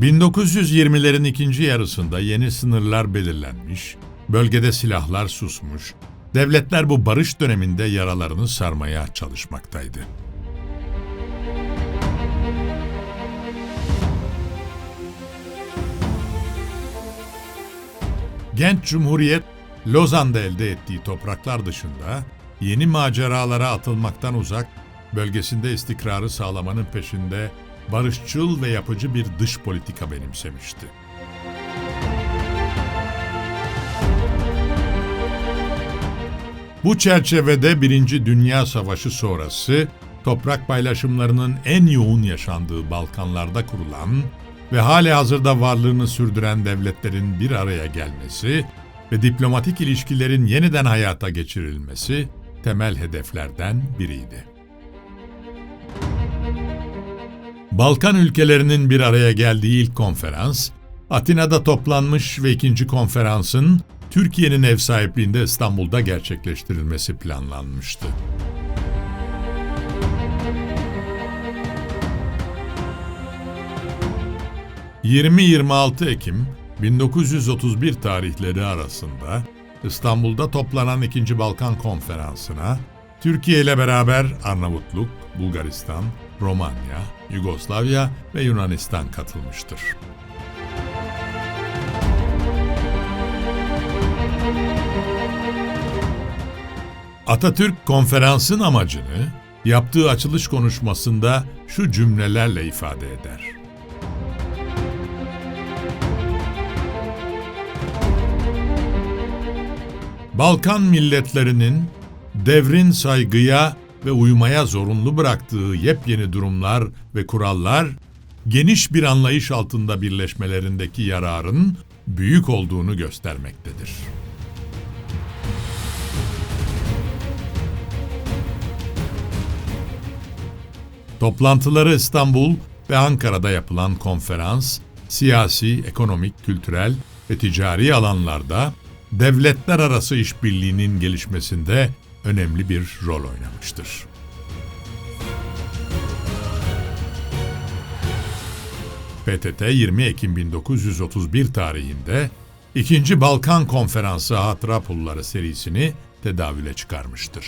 1920'lerin ikinci yarısında yeni sınırlar belirlenmiş, bölgede silahlar susmuş, devletler bu barış döneminde yaralarını sarmaya çalışmaktaydı. Genç Cumhuriyet, Lozan'da elde ettiği topraklar dışında yeni maceralara atılmaktan uzak, bölgesinde istikrarı sağlamanın peşinde barışçıl ve yapıcı bir dış politika benimsemişti. Bu çerçevede Birinci Dünya Savaşı sonrası toprak paylaşımlarının en yoğun yaşandığı Balkanlarda kurulan ve hali hazırda varlığını sürdüren devletlerin bir araya gelmesi ve diplomatik ilişkilerin yeniden hayata geçirilmesi temel hedeflerden biriydi. Balkan ülkelerinin bir araya geldiği ilk konferans, Atina'da toplanmış ve ikinci konferansın Türkiye'nin ev sahipliğinde İstanbul'da gerçekleştirilmesi planlanmıştı. ...20-26 Ekim 1931 tarihleri arasında İstanbul'da toplanan 2. Balkan Konferansı'na Türkiye ile beraber Arnavutluk, Bulgaristan, Romanya, Yugoslavya ve Yunanistan katılmıştır. Atatürk konferansın amacını yaptığı açılış konuşmasında şu cümlelerle ifade eder. Balkan milletlerinin devrin saygıya ve uymaya zorunlu bıraktığı yepyeni durumlar ve kurallar, geniş bir anlayış altında birleşmelerindeki yararın büyük olduğunu göstermektedir. Toplantıları İstanbul ve Ankara'da yapılan konferans, siyasi, ekonomik, kültürel ve ticari alanlarda devletler arası işbirliğinin gelişmesinde önemli bir rol oynamıştır. PTT 20 Ekim 1931 tarihinde 2. Balkan Konferansı Hatıra Pulları serisini tedavüle çıkarmıştır.